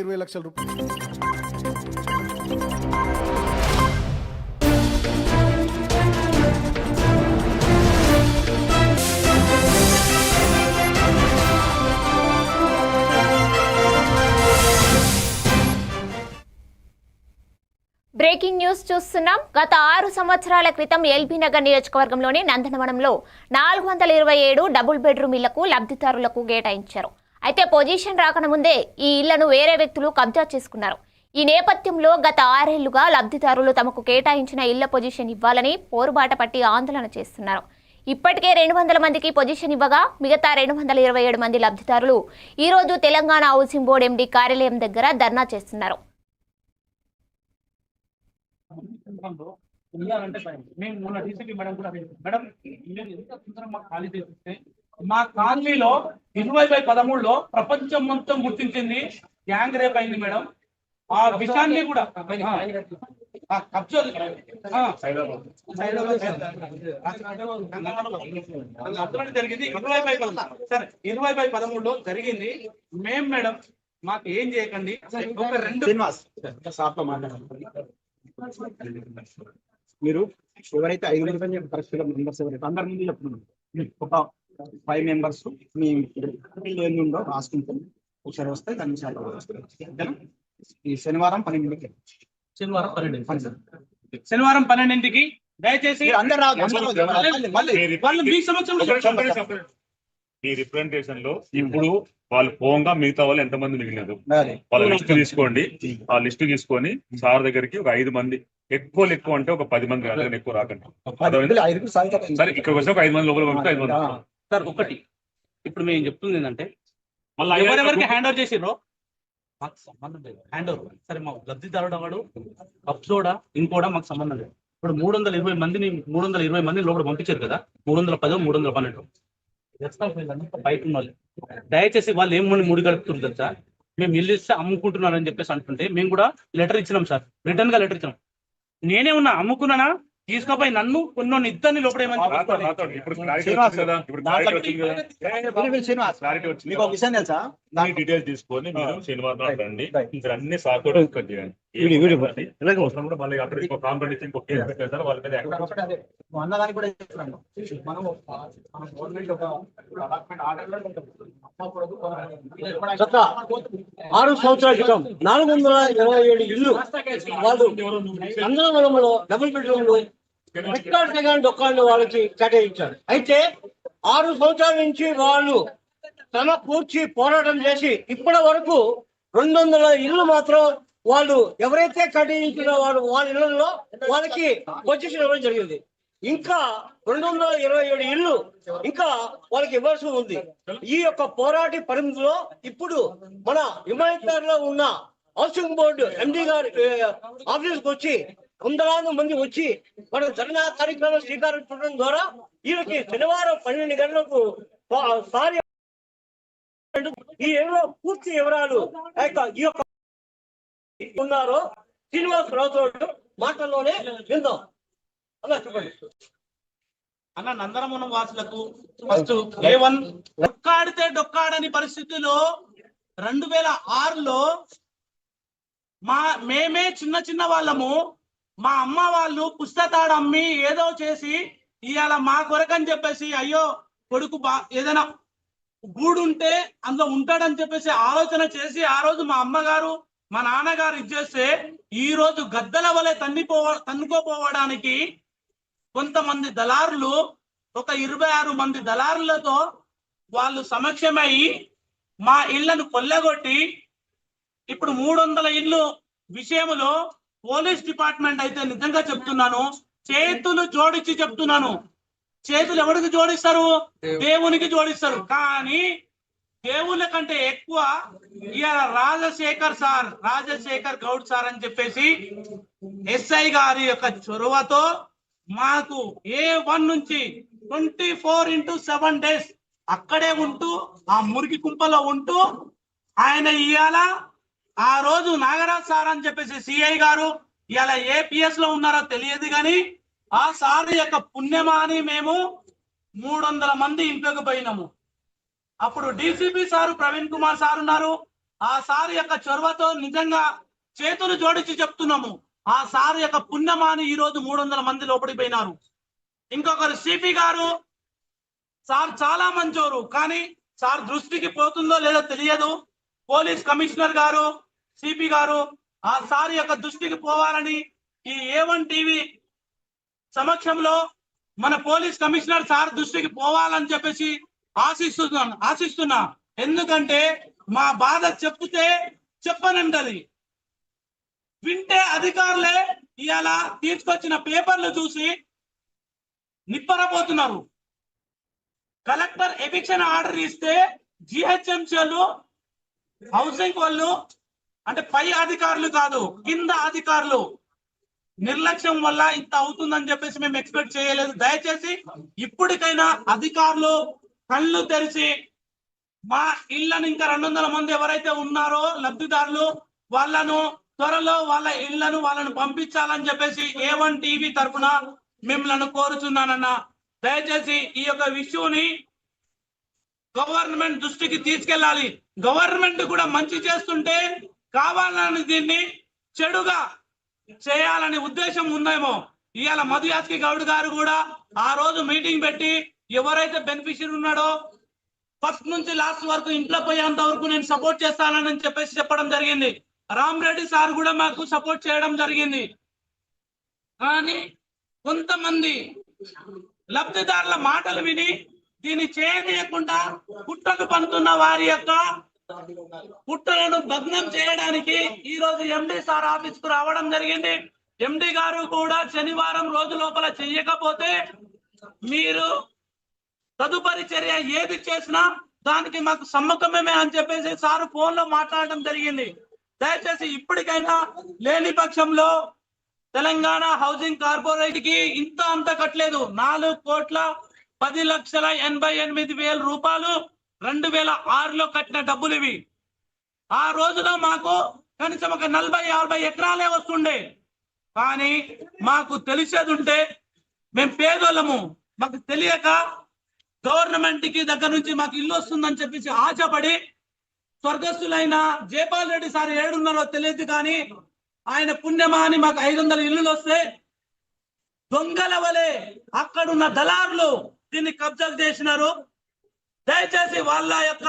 ఇరవై లక్షల రూపాయలు బ్రేకింగ్ న్యూస్ చూస్తున్నాం. గత ఆరు సంవత్సరాల క్రితం ఎల్బీ నగర్ నియోజకవర్గంలోని నందనవనంలో నాలుగు వందల ఇరవై ఏడు డబుల్ బెడ్రూమ్ ఇళ్ళకు లబ్ధిదారులకు కేటాయించారు. అయితే పొజిషన్ రాకముందే ఈ ఇళ్ళను వేరే వ్యక్తులు కబ్జా చేసుకున్నారు ఈ నేపథ్యంలో గత ఆరేళ్ళుగా లబ్ధిదారులు తమకు కేటాయించిన ఇళ్ళ పొజిషన్ ఇవ్వాలని పోరుబాట పట్టి ఆందోళన చేస్తున్నారు ఇప్పటికే రెండు వందల మందికి పొజిషన్ ఇవ్వగా మిగతా రెండు వందల ఇరవై ఏడు మంది లబ్ధిదారులు ఈరోజు తెలంగాణ హౌసింగ్ బోర్డు ఎండీ కార్యాలయం దగ్గర ధర్నా చేస్తున్నారు మేము మొన్న డీసీపీ మేడం కూడా మేడం ఎంత తొందరగా మాకు ఖాళీ చేస్తే మా కాలనీలో ఇరవై బై పదమూడులో ప్రపంచం మొత్తం గుర్తించింది గ్యాంగ్ రేప్ అయింది మేడం. ఆ విషయాన్ని కూడా జరిగింది. ఇరవై బై పదమూడు. సరే ఇరవై బై పదమూడులో జరిగింది. మేం మేడం మాకు ఏం చేయకండి. ఒక రెండు మీరు ఎవరైతే ఐదు మంది కరెక్ట్ మెంబర్స్ ఎవరైతే అందరి ముందు చెప్తున్నాను మీకు ఒక ఫైవ్ మెంబర్స్ మీ ఎన్ని ఉందో రాసుకుంటాం ఒకసారి వస్తే దాన్ని ఓకేనా? ఈ శనివారం పన్నెండుకి శనివారం పన్నెండు. శనివారం పన్నెండింటికి. దయచేసి అందరు మీ. మీ రిప్రజెంటేషన్లో ఇప్పుడు వాళ్ళు పోగా మిగతా వాళ్ళు ఎంతమంది మిగిలినారు. వాళ్ళ లిస్ట్ తీసుకోండి. ఆ లిస్ట్ తీసుకొని సార్ దగ్గరికి ఒక ఐదు మంది. ఎక్కువ ఎక్కువ అంటే ఒక పది మంది ఎక్కువ రాకండి. సరే ఇక్కడికి వస్తే ఒక ఐదు మంది లోపల పంపితే ఐదు మంది. సార్ ఒకటి. ఇప్పుడు మేము చెప్తుంది ఏంటంటే మళ్ళీ ఎవరెవరికి హ్యాండ్ ఓవర్ చేసిర్రో మాకు సంబంధం లేదు. హ్యాండ్ ఓవర్ సరే మా లబ్ధిదారుడు వాడు అప్లోడా ఇంకోడా మాకు సంబంధం లేదు. ఇప్పుడు మూడు వందల ఇరవై మందిని మూడు వందల ఇరవై మందిని లోపల పంపించారు కదా? మూడు వందల పదో మూడు వందల పన్నెండు బయట ఉన్న వాళ్ళు దయచేసి వాళ్ళు ఏం ముడి ముడి కలుపుతున్నారు తెలుసా? మేము ఇల్లు ఇస్తే అమ్ముకుంటున్నారని చెప్పేసి అంటుంటే మేము కూడా లెటర్ ఇచ్చినాం సార్. రిటర్న్గా లెటర్ ఇచ్చినాం. నేనే ఉన్నా అమ్ముకున్నానా? తీసుకుపోయి నన్ను కొన్ని ఇద్దరిని లోపల ఏమని నాతో- నాతో ఇప్పుడు clarity శ్రీనివాస్ వచ్చింది కదా? ఇప్పుడు దాంట్లో clarity వచ్చింది కదా? మీరు- మీరు శ్రీనివాస్ క్లారిటీ వచ్చింది మీకు ఒక విషయం తెలుసా? మీ డీటెయిల్స్ తీసుకొని మీరు శనివారం నాడు రండి Right. మీరు అన్ని సార్ కూడా డిస్కస్ చేయండి. వీడి- వీడి- ఇలాగే వస్తాం కూడా మళ్ళీ అక్కడ ఇంకో కాంపిటీషన్ ఇంకో కేసు పెట్టేస్తారు వాళ్ళ మీద యాక్షన్ ఒకటి అదే, నువ్వు అన్నదానికి కూడా చెప్తున్నాను మనము మన గవర్నమెంట్ ఒక అలాట్మెంట్ ఆర్డర్లో ఉంటుంది. గత ఆరు సంవత్సరాల క్రితం నాలుగు వందల ఇరవై ఏడు ఇల్లు వాళ్ళు అందరంలో డబుల్ బెడ్రూమ్లు రికార్డ్ సెకండ్ వాళ్ళకి కేటాయించారు. అయితే ఆరు సంవత్సరాల నుంచి వాళ్ళు తమ పూర్చి పోరాటం చేసి ఇప్పటి వరకు రెండు వందల ఇల్లు మాత్రం వాళ్ళు ఎవరైతే కేటాయించిన వాళ్ళు వాళ్ళ ఇళ్ళలో వాళ్ళకి పొజిషన్ ఇవ్వడం జరిగింది. ఇంకా రెండు వందల ఇరవై ఏడు ఇల్లు ఇంకా వాళ్ళకి ఇవ్వాల్సి ఉంది. ఈ యొక్క పోరాటి పరిమితిలో ఇప్పుడు మన హిమాయత్లో ఉన్న హౌసింగ్ బోర్డు ఎండి గారి ఆఫీస్కి వచ్చి వందలాది మంది వచ్చి మన ధర్నా కార్యక్రమం శ్రీకారం చుట్టడం ద్వారా వీళ్ళకి శనివారం పన్నెండు గంటలకు సారి ఈ ఏదో పూర్తి వివరాలు ఈ యొక్క ఉన్నారో శ్రీనివాస్ రావు మాటల్లోనే విందాం. అలా చెప్పండి. అన్న నందనవనం వాసులకు ఫస్ట్ ఏ వన్ డొక్కాడితే డొక్కాడని పరిస్థితిలో రెండు వేల ఆరులో మా మేమే చిన్న చిన్న వాళ్ళము మా అమ్మ వాళ్ళు పుస్తకాడు అమ్మి ఏదో చేసి ఇవాళ మా కొరకని చెప్పేసి అయ్యో కొడుకు బా ఏదైనా గూడుంటే అందులో ఉంటాడని చెప్పేసి ఆలోచన చేసి ఆ రోజు మా అమ్మగారు మా నాన్నగారు ఇచ్చేస్తే ఈ రోజు గద్దల వలె తన్నిపోవ తన్నుకోపోవడానికి కొంతమంది దళారులు ఒక ఇరవై ఆరు మంది దళారులతో వాళ్ళు సమక్షమై మా ఇళ్ళను కొల్లగొట్టి ఇప్పుడు మూడు వందల ఇల్లు విషయంలో పోలీస్ డిపార్ట్మెంట్ అయితే నిజంగా చెప్తున్నాను చేతులు జోడించి చెప్తున్నాను. చేతులు ఎవరికి జోడిస్తారు? దేవునికి జోడిస్తారు. కానీ దేవుళ్ళ కంటే ఎక్కువ ఇవాళ రాజశేఖర్ సార్ రాజశేఖర్ గౌడ్ సార్ అని చెప్పేసి ఎస్ఐ గారి యొక్క చొరవతో మాకు ఏ వన్ నుంచి twenty four into seven days అక్కడే ఉంటూ ఆ మురికి కుంపలో ఉంటూ ఆయన ఇవాళ ఆ రోజు నాగరాజ్ సార్ అని చెప్పేసి సిఐ గారు ఇలా ఏ పిఎస్లో ఉన్నారో తెలియదు కానీ ఆ సార్ యొక్క పుణ్యమా అని మేము మూడు వందల మంది ఇంట్లోకి పోయినాము. అప్పుడు DCP sir Praveen Kumar sir ఉన్నారు. ఆ సార్ యొక్క చొరవతో నిజంగా చేతులు జోడించి చెప్తున్నాము. ఆ సార్ యొక్క పుణ్యమాని ఈ రోజు మూడు వందల మంది లోపలికి పోయినారు. ఇంకొకరు సిపి గారు సార్ చాలా మంచోరు కానీ సార్ దృష్టికి పోతుందో లేదో తెలియదు. పోలీస్ కమిషనర్ గారు సిపి గారు ఆ సార్ యొక్క దృష్టికి పోవాలని ఈ ఏ వన్ టీవీ సమక్షంలో మన పోలీస్ కమిషనర్ సార్ దృష్టికి పోవాలని చెప్పేసి ఆశిస్తున్నాను ఆశిస్తున్నా. ఎందుకంటే మా బాధ చెప్తే చెప్పనంటది. వింటే అధికారులే ఇవాళ తీసుకొచ్చిన పేపర్లు చూసి నిప్పరపోతున్నారు. కలెక్టర్ ఎవిక్షన్ ఆర్డర్ ఇస్తే జిహెచ్ఎంసీలు హౌసింగ్ వాళ్ళు అంటే పై అధికారులు కాదు కింద అధికారులు. నిర్లక్ష్యం వల్ల ఇంత అవుతుందని చెప్పేసి మేము ఎక్స్పెక్ట్ చేయలేదు. దయచేసి ఇప్పటికైనా అధికారులు కళ్ళు తెరిచి మా ఇళ్ళను ఇంకా రెండు వందల మంది ఎవరైతే ఉన్నారో లబ్ధిదారులు వాళ్ళను త్వరలో వాళ్ళ ఇళ్ళను వాళ్ళను పంపించాలని చెప్పేసి ఏ వన్ టీవీ తరఫున మిమ్మల్ని కోరుతున్నానన్న దయచేసి ఈ యొక్క విషయంని గవర్నమెంట్ దృష్టికి తీసుకెళ్ళాలి. గవర్నమెంట్ కూడా మంచి చేస్తుంటే కావాలని దీన్ని చెడుగా చేయాలనే ఉద్దేశం ఉందేమో. ఇవాళ మధుయాస్కి గౌడ్ గారు కూడా ఆ రోజు మీటింగ్ పెట్టి ఎవరైతే బెనిఫిషియరీ ఉన్నాడో ఫస్ట్ నుంచి లాస్ట్ వరకు ఇంట్లో పోయేంత వరకు నేను సపోర్ట్ చేస్తానని చెప్పేసి చెప్పడం జరిగింది. రామ్ రెడ్డి సార్ కూడా మాకు సపోర్ట్ చేయడం జరిగింది. కానీ కొంతమంది లబ్ధిదారుల మాటలు విని దీన్ని చేయనీయకుండా కుట్రలు పన్నుతున్న వారి యొక్క పుట్టలను భగ్నం చేయడానికి ఈ రోజు ఎండి సార్ ఆఫీస్కు రావడం జరిగింది. ఎండి గారు కూడా శనివారం రోజు లోపల చెయ్యకపోతే మీరు తదుపరి చర్య ఏది చేసినా దానికి మాకు సమ్మకమే అని చెప్పేసి సార్ ఫోన్లో మాట్లాడడం జరిగింది. దయచేసి ఇప్పటికైనా లేని పక్షంలో తెలంగాణ హౌసింగ్ కార్పొరేట్కి ఇంత అంత కట్టలేదు. నాలుగు కోట్ల పది లక్షల ఎనభై ఎనిమిది వేల రూపాయలు రెండు వేల ఆరులో కట్టిన డబ్బులు ఇవి ఆ రోజున మాకు కనీసం ఒక నలభై యాభై ఎకరాలే వస్తుండే. కానీ మాకు తెలిసేది ఉంటే మేము పేదోళ్ళము. మాకు తెలియక గవర్నమెంట్కి దగ్గర నుంచి మాకు ఇల్లు వస్తుందని చెప్పేసి ఆశపడి స్వర్గస్థులైన జయపాల్ రెడ్డి సార్ ఏడున్నారో తెలియదు కానీ ఆయన పుణ్యమా అని మాకు ఐదు వందల ఇల్లులు వస్తే దొంగల వలె అక్కడున్న దళారులు దీన్ని కబ్జా చేసినారు. దయచేసి వాళ్ళ యొక్క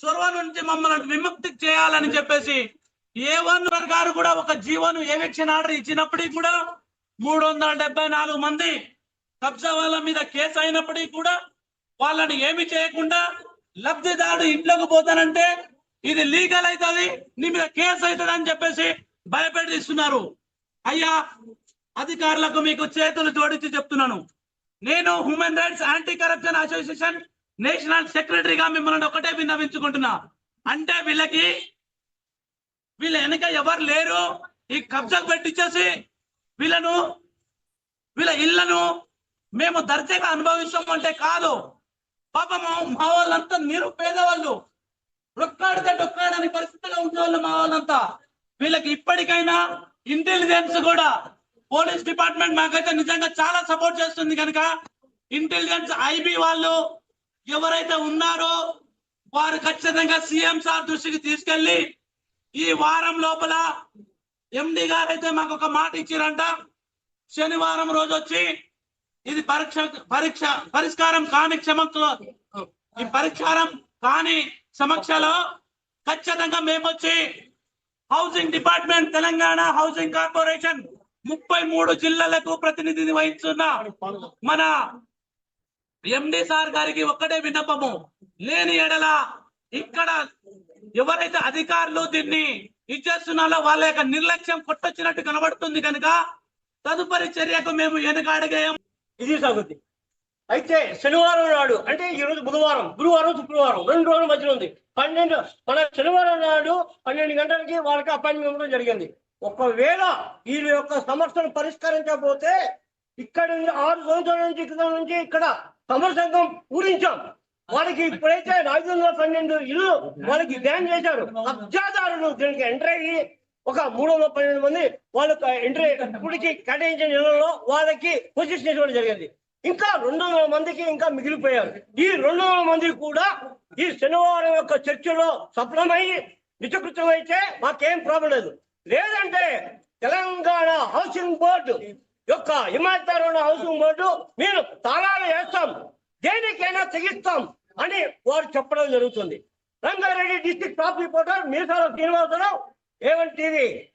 చొరవ నుంచి మమ్మల్ని విముక్తి చేయాలని చెప్పేసి ఏ వన్ గారు కూడా ఒక జీవోను ఎవిక్షన్ ఆర్డర్ ఇచ్చినప్పటికీ కూడా మూడు వందల డెబ్బై నాలుగు మంది కబ్జా వాళ్ళ మీద కేసు అయినప్పటికీ కూడా వాళ్ళని ఏమి చేయకుండా లబ్ధిదారుడు ఇంట్లోకి పోతానంటే ఇది లీగల్ అవుతుంది నీ మీద కేసు అవుతుంది అని చెప్పేసి భయపెట్టిస్తున్నారు. అయ్యా అధికారులకు మీకు చేతులు జోడించి చెప్తున్నాను. నేను human rights anti corruption association national సెక్రటరీగా మిమ్మల్ని ఒకటే విన్నవించుకుంటున్నా. అంటే వీళ్ళకి వీళ్ళ వెనక ఎవరు లేరు. ఈ కబ్జాకు పెట్టించేసి వీళ్ళను వీళ్ళ ఇళ్ళను మేము దర్జాగా అనుభవిస్తాం అంటే కాదు. పాపము మా వాళ్ళంతా నిరుపేద పేదవాళ్ళు. రొక్కాడితే డొక్కాడని పరిస్థితిలో ఉండే వాళ్ళు మా వాళ్ళంతా. వీళ్ళకి ఇప్పటికైనా ఇంటెలిజెన్స్ కూడా పోలీస్ డిపార్ట్మెంట్ మాకైతే నిజంగా చాలా సపోర్ట్ చేస్తుంది కనుక ఇంటెలిజెన్స్ ఐబీ వాళ్ళు ఎవరైతే ఉన్నారో వారు ఖచ్చితంగా సీఎం సార్ దృష్టికి తీసుకెళ్ళి ఈ వారం లోపల ఎండి గారు అయితే మాకు ఒక మాట ఇచ్చారంట. శనివారం రోజు వచ్చి ఇది పరీక్ష పరీక్ష పరిష్కారం కాని క్షమలో ఈ పరిష్కారం కాని సమక్షలో ఖచ్చితంగా మేము వచ్చి housing department Telangana housing corporation ముప్పై మూడు జిల్లాలకు ప్రతినిధిని వహిస్తున్న మన ఎండి సార్ గారికి ఒక్కటే విన్నపము. లేని ఎడల ఇక్కడ ఎవరైతే అధికారులు దీన్ని ఇచ్చేస్తున్నారో వాళ్ళ యొక్క నిర్లక్ష్యం కొట్టొచ్చినట్టు కనబడుతుంది కనుక తదుపరి చర్యకు మేము వెనకాడగేయం ఇది సంగతి అయితే శనివారం నాడు అంటే ఈ రోజు బుధవారం గురువారం శుక్రవారం రెండు రోజుల మధ్యలో ఉంది. పన్నెండు మన శనివారం నాడు పన్నెండు గంటలకి వాళ్ళకి అపాయింట్మెంట్ ఇవ్వడం జరిగింది. ఒకవేళ వీళ్ళ యొక్క సమస్యను పరిష్కరించకపోతే ఇక్కడ ఆరు సంవత్సరాల నుంచి క్రితం నుంచి ఇక్కడ సమర సంఘం పూరించాం. వాళ్ళకి ఇప్పుడైతే ఐదు వందల పన్నెండు ఇల్లు వాళ్ళకి బ్యాన్ చేశారు. కబ్జాదారులు దీనికి ఎంటర్ అయ్యి ఒక మూడు వందల పన్నెండు మంది వాళ్ళకి ఎంట్రీ ఇప్పటికి కేటాయించిన ఇళ్ళలో వాళ్ళకి పొజిషన్ ఇవ్వడం జరిగింది. ఇంకా రెండు వందల మందికి ఇంకా మిగిలిపోయారు. ఈ రెండు వందల మంది కూడా ఈ శనివారం యొక్క చర్చలో సఫలమై నిజకృతం అయితే మాకేం ప్రాబ్లం లేదు. లేదంటే తెలంగాణ హౌసింగ్ బోర్డు యొక్క హిమాయత్ అవసరం పోటు మీరు తాళాలు వేస్తాం. దేనికైనా తెగిస్తాం అని వారు చెప్పడం జరుగుతుంది. Rangareddy district top reporter Meesala Srinivasarao A one TV